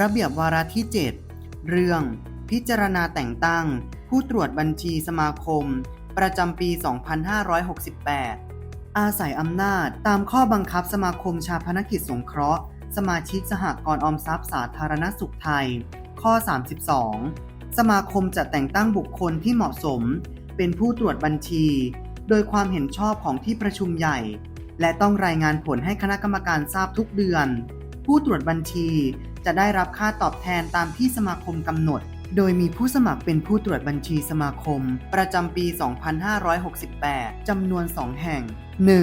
ระเบียบวาระที่ 7 เรื่อง พิจารณาแต่งตั้ง ผู้ตรวจบัญชีสมาคม ประจำปี 2568 อาศัยอำนาจตามข้อบังคับสมาคมชาพนกิจสงเคราะห์ สมาชิกสหกรณ์ออมทรัพย์สาธารณสุขไทย ข้อ 32 สมาคมจะแต่งตั้งบุคคลที่เหมาะสม เป็นผู้ตรวจบัญชี โดยความเห็นชอบของที่ประชุมใหญ่ และต้องรายงานผลให้คณะกรรมการทราบทุกเดือน ผู้ตรวจบัญชี จะได้รับค่าตอบแทนตามที่สมาคมกำหนด โดยมีผู้สมัครเป็นผู้ตรวจบัญชีสมาคม ประจำปี 2568 จำนวน 2 แห่ง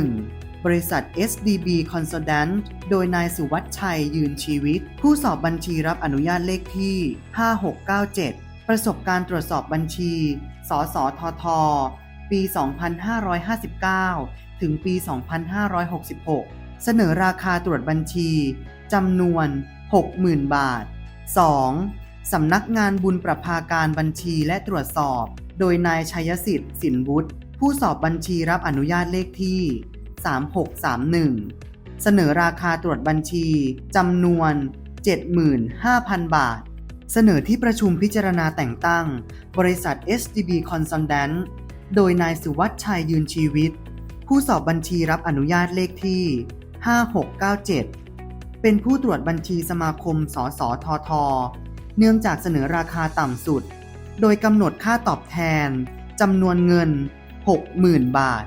1. บริษัท SDB Consultant โดยนายสุวัชชัยยืนชีวิต ผู้สอบบัญชีรับอนุญาตเลขที่ 5697 ประสบการณ์ตรวจสอบบัญชี สสทท ปี 2559 ถึงปี 2566 เสนอราคาตรวจบัญชีจำนวน 60,000 บาท 2. สำนักงานบุญประภาการบัญชีและตรวจสอบ โดยนายชัยสิทธิ์สินวุฒิผู้สอบบัญชีรับอนุญาตเลขที่ 3631 เสนอราคาตรวจบัญชีจำนวน 75,000 บาท เสนอที่ประชุมพิจารณาแต่งตั้ง บริษัท SDB Consultant โดยนายสุวัชชัยยืนชีวิต ผู้สอบบัญชีรับอนุญาตเลขที่ 5697 เป็นผู้ตรวจบัญชีสมาคม สสทท เนื่องจากเสนอราคาต่ำสุด โดยกำหนดค่าตอบแทนจำนวนเงิน 60,000 บาท